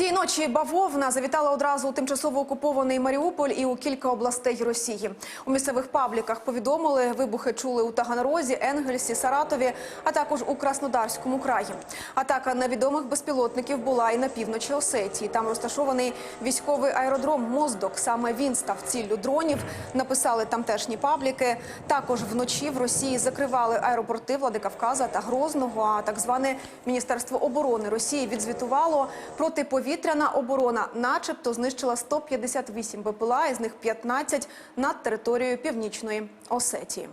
Цієї ночі бавовна завітала одразу у тимчасово окупований Маріуполь і у кілька областей Росії. У місцевих пабліках повідомили, вибухи чули у Таганрозі, Енгельсі, Саратові, а також у Краснодарському краї. Атака невідомих безпілотників була і на півночі Осетії. Там розташований військовий аеродром Моздок. Саме він став ціллю дронів. Написали тамтешні пабліки. Також вночі в Росії закривали аеропорти Владикавказа та Грозного. А так зване Міністерство оборони Росії відзвітувало протиповітряна оборона, начебто знищила 158 БПЛА, із них 15 над територією північної Осетії.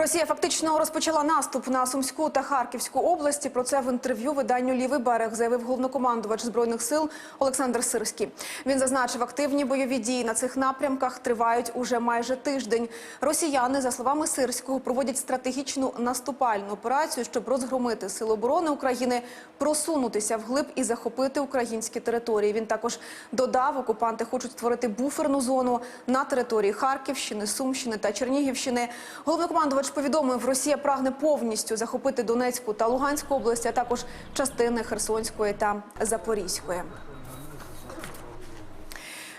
Росія фактично розпочала наступ на Сумську та Харківську області. Про це в інтерв'ю виданню Лівий берег заявив головнокомандувач збройних сил Олександр Сирський. Він зазначив, активні бойові дії на цих напрямках тривають уже майже тиждень. Росіяни, за словами Сирського, проводять стратегічну наступальну операцію, щоб розгромити сили оборони України, просунутися вглиб і захопити українські території. Він також додав, окупанти хочуть створити буферну зону на території Харківщини, Сумщини та Чернігівщини. Головнокомандувач повідомив, Росія прагне повністю захопити Донецьку та Луганську області, а також частини Херсонської та Запорізької.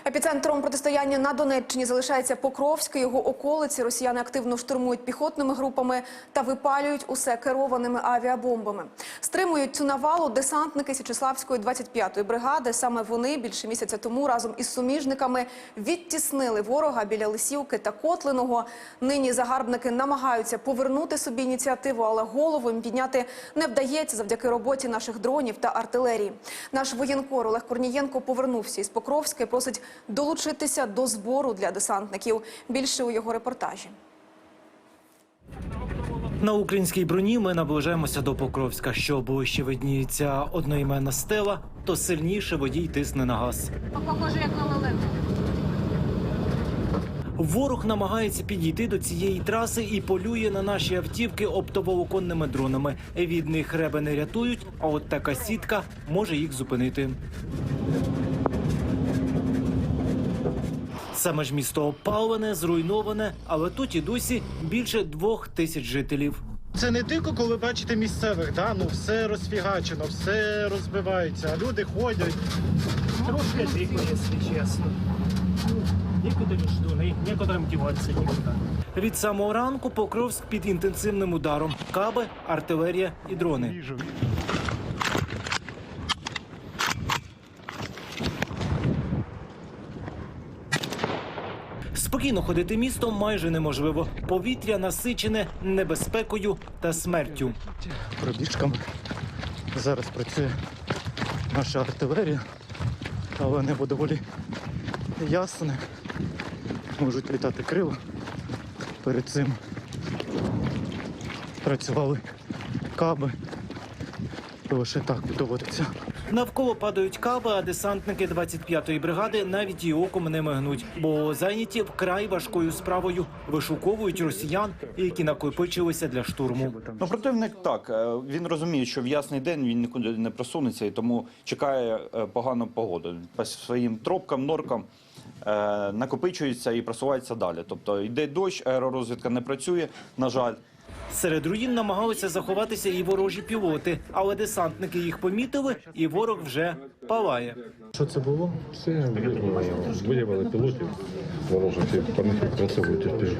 Епіцентром протистояння на Донеччині залишається Покровське. Його околиці росіяни активно штурмують піхотними групами та випалюють усе керованими авіабомбами. Стримують цю навалу десантники Січеславської 25-ї бригади. Саме вони більше місяця тому разом із суміжниками відтіснили ворога біля Лисівки та Котлиного. Нині загарбники намагаються повернути собі ініціативу, але голову їм підняти не вдається завдяки роботі наших дронів та артилерії. Наш воєнкор Олег Корнієнко повернувся із Покровська і просить долучитися до збору для десантників. Більше у його репортажі. На українській броні ми наближаємося до Покровська. Що ближче видніється одноіменна стела, то сильніше водій тисне на газ. Похоже, як на лелеку. Ворог намагається підійти до цієї траси і полює на наші автівки оптоволоконними дронами. Від них реби не рятують, а от така сітка може їх зупинити. Саме ж місто опалене, зруйноване, але тут і досі більше двох тисяч жителів. Це не тільки коли бачите місцевих, да? ну все розфігачено, все розбивається, а люди ходять. Трошки дико, если честно. Некоторые ждуны, некоторым деваться некуда. Від самого ранку Покровськ під інтенсивним ударом. Каби, артилерія і дрони. Спокійно ходити містом майже неможливо. Повітря насичене небезпекою та смертю. Пробіжками. Зараз працює наша артилерія, але небо доволі ясне. Можуть літати крила. Перед цим працювали каби. Лише так доводиться. Навколо падають каби, а десантники 25-ї бригади навіть і оком не мигнуть, бо зайняті вкрай важкою справою вишуковують росіян, які накопичилися для штурму. Ну, противник так. е, Він розуміє, що в ясний день він нікуди не просунеться і тому чекає е, погану погоду. По своїм тропкам, норкам е, накопичується і просувається далі. Тобто йде дощ, аеророзвідка не працює, на жаль. Серед руїн намагалися заховатися і ворожі пілоти, але десантники їх помітили, і ворог вже палає. Що це було? Це виявили пілотів ворожих і по них відпрацьовують терпіли.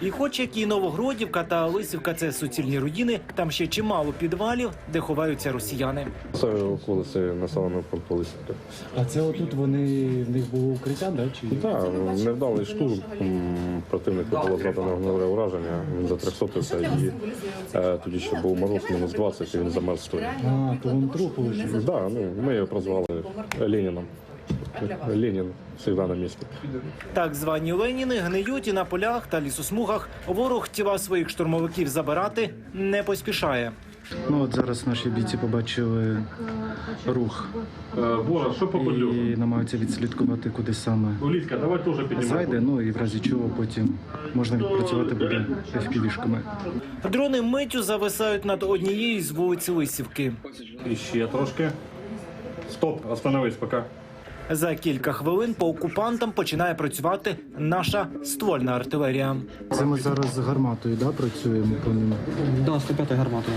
І, хоч як і Новогродівка та Лисівка, це суцільні руїни, там ще чимало підвалів, де ховаються росіяни. Це околиці населеного пункту Лисівка. А це отут вони в них було укриття, да чи так невдалий штурм противнику було задано враження за 300 це і е, тоді ще був мороз мінус 20, і він замерз стоїть. А, то він труп лежить. Да, ну, ми його прозвали Леніном. Ленін завжди на місці. Так звані Леніни гниють і на полях та лісосмугах. Ворог тіла своїх штурмовиків забирати не поспішає. Ну от зараз наші бійці побачили рух Бора, що і намагаються відслідкувати, куди саме Ліска, давай теж зайде. Ну і в разі чого потім можна відпрацювати буде FPV-шками. Дрони миттю зависають над однією з вулиць Лисівки. І ще трошки. Стоп, остановись поки. За кілька хвилин по окупантам починає працювати наша ствольна артилерія. Це ми зараз з гарматою да, працюємо по ним. Да, 105 гарматою.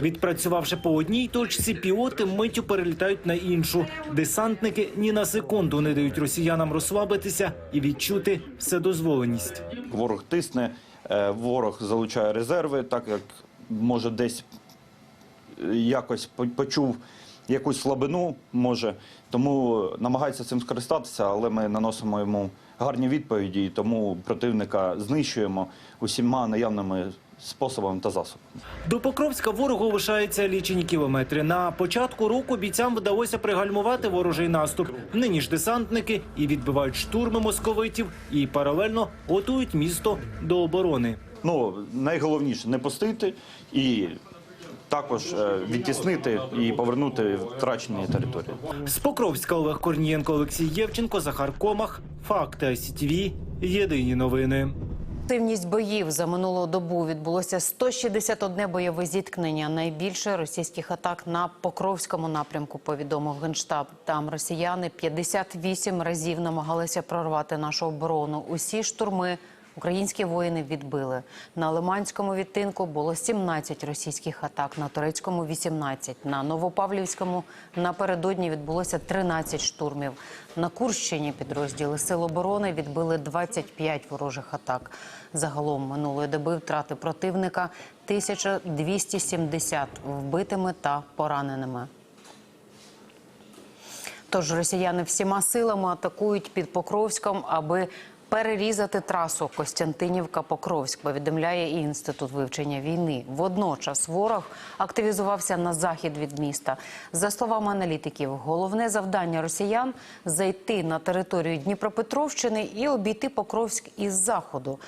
Відпрацювавши по одній точці, пілоти миттю перелітають на іншу. Десантники ні на секунду не дають росіянам розслабитися і відчути вседозволеність. Ворог тисне, е, ворог залучає резерви, так як може десь е, якось почув якусь слабину, може, тому намагається цим скористатися, але ми наносимо йому гарні відповіді, тому противника знищуємо усіма наявними способами та засобами. До Покровська ворогу лишаються лічені кілометри. На початку року бійцям вдалося пригальмувати ворожий наступ. Нині ж десантники і відбивають штурми московитів, і паралельно готують місто до оборони. Ну, найголовніше не пустити і також е, відтіснити і повернути втрачені території. З Покровська Олег Корнієнко, Олексій Євченко, Захар Комах. Факти СІТВ. Єдині новини. Активність боїв за минулу добу відбулося 161 бойове зіткнення. Найбільше російських атак на Покровському напрямку. Повідомив генштаб. Там росіяни 58 разів намагалися прорвати нашу оборону. Усі штурми українські воїни відбили. На Лиманському відтинку було 17 російських атак, на турецькому 18. На Новопавлівському напередодні відбулося 13 штурмів. На Курщині підрозділи Сил оборони відбили 25 ворожих атак. Загалом минулої доби втрати противника 1270 вбитими та пораненими. Тож росіяни всіма силами атакують під Покровськом, аби перерізати трасу Костянтинівка-Покровськ, повідомляє і інститут вивчення війни. Водночас ворог активізувався на захід від міста. За словами аналітиків, головне завдання росіян зайти на територію Дніпропетровщини і обійти Покровськ із заходу.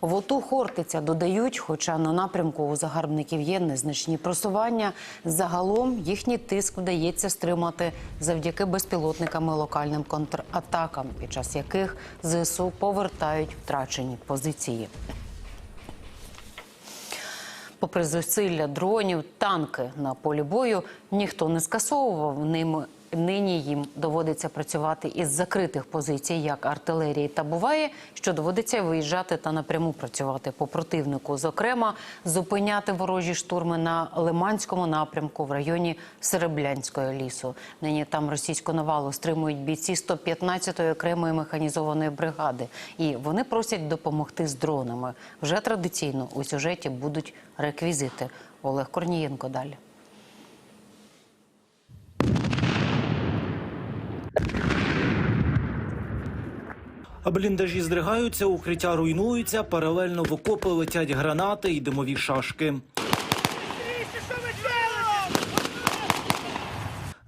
В ОТУ Хортиця додають, хоча на напрямку у загарбників є незначні просування. Загалом їхній тиск вдається стримати завдяки безпілотникам і локальним контратакам, під час яких ЗСУ повертають втрачені позиції. Попри зусилля дронів, танки на полі бою ніхто не скасовував ними. Нині їм доводиться працювати із закритих позицій, як артилерії. Та буває, що доводиться виїжджати та напряму працювати по противнику. Зокрема, зупиняти ворожі штурми на Лиманському напрямку в районі Сереблянського лісу. Нині там російську навалу стримують бійці 115-ї окремої механізованої бригади, і вони просять допомогти з дронами. Вже традиційно у сюжеті будуть реквізити. Олег Корнієнко далі. Бліндажі здригаються, укриття руйнуються, паралельно в окопи летять гранати і димові шашки.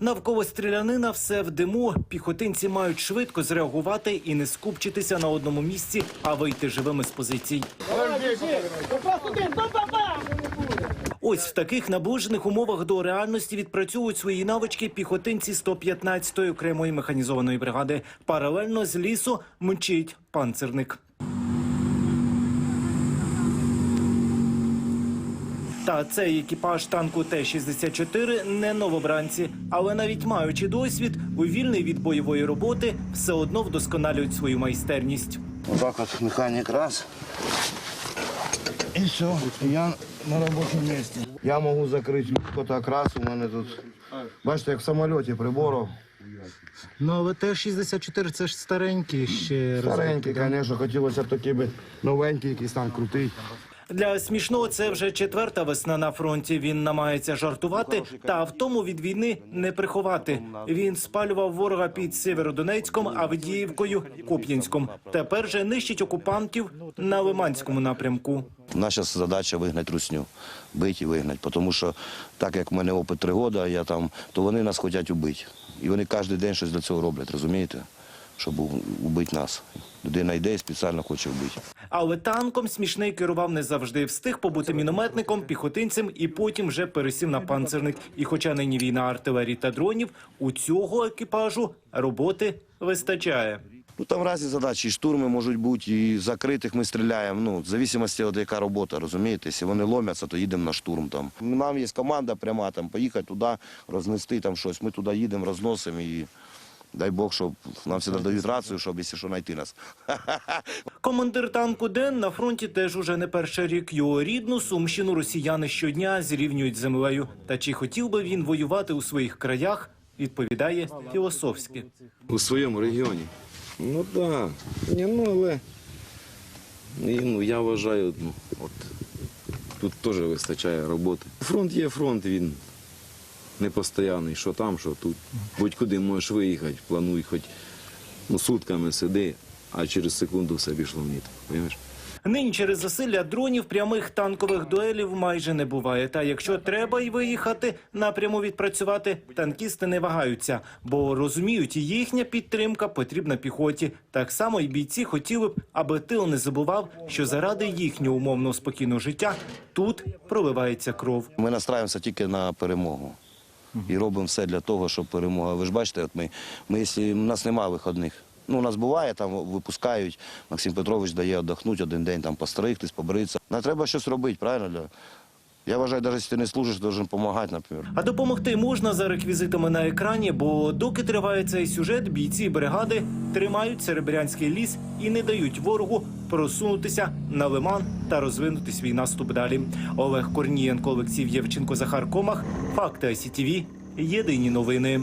Навколо стрілянина все в диму. Піхотинці мають швидко зреагувати і не скупчитися на одному місці, а вийти живими з позицій. Ось в таких наближених умовах до реальності відпрацьовують свої навички піхотинці 115-ї окремої механізованої бригади. Паралельно з лісу мчить панцерник. Та цей екіпаж танку Т-64 не новобранці, але навіть маючи досвід, у вільний від бойової роботи все одно вдосконалюють свою майстерність. Отак от механік раз. І все, я на робочому місці. Я можу закрити так раз, у мене тут. Бачите, як в самольоті прибору. Ну, але Т-64 це ж старенький ще Старенький, звісно, хотілося б такий би новенький, якийсь там крутий. Для смішного це вже четверта весна на фронті. Він намагається жартувати, та втому від війни не приховати. Він спалював ворога під Сєвєродонецьком, Авдіївкою, Куп'янськом. Тепер же нищить окупантів на Лиманському напрямку. Наша задача вигнати русню, бити і вигнати. Тому що так як в мене опит три роки, я там, то вони нас хочуть убити. І вони кожен день щось для цього роблять, розумієте? Щоб убити нас. Людина йде і спеціально хоче вбити. Але танком смішний керував не завжди. Встиг побути мінометником, піхотинцем і потім вже пересів на панцерник. І хоча нині війна артилерії та дронів, у цього екіпажу роботи вистачає. Ну там різні задачі, і штурми можуть бути, і закритих ми стріляємо. Ну, в залежності від яка робота, розумієте? Якщо вони ломяться, то їдемо на штурм. Там. Нам є команда пряма, там, поїхати туди, рознести там щось. Ми туди їдемо, розносимо і Дай Бог, щоб нам всі дають рацію, щоб якщо що знайти нас. Командир танку Ден на фронті теж уже не перший рік. Його рідну сумщину росіяни щодня зрівнюють з землею. Та чи хотів би він воювати у своїх краях? Відповідає філософськи. у своєму регіоні. Ну так, да. Ні, ну але ну, я вважаю, ну, от, тут теж вистачає роботи. Фронт є фронт, він не постійний, що там, що тут. Будь-куди можеш виїхати, плануй хоч ну, сутками сиди, а через секунду все пішло в ніт. Розумієш? Нині через засилля дронів прямих танкових дуелів майже не буває. Та якщо треба й виїхати напряму відпрацювати, танкісти не вагаються, бо розуміють, їхня підтримка потрібна піхоті. Так само і бійці хотіли б, аби тил не забував, що заради їхнього умовно спокійного життя тут проливається кров. Ми настраюємося тільки на перемогу. І робимо все для того, щоб перемога. Ви ж бачите, от ми, ми якщо у нас немає виходних. Ну, у нас буває, там випускають, Максим Петрович дає віддохнути один день, там постригтись, побритися. Нам треба щось робити, правильно? Я вважаю, навіть якщо ти не служиш, должен допомагати, наприклад. А допомогти можна за реквізитами на екрані, бо доки триває цей сюжет, бійці бригади тримають серебрянський ліс і не дають ворогу просунутися на лиман та розвинути свій наступ далі. Олег Корнієнко, Олексій Євченко, Захар Комах. Факти СІТВ. Єдині новини.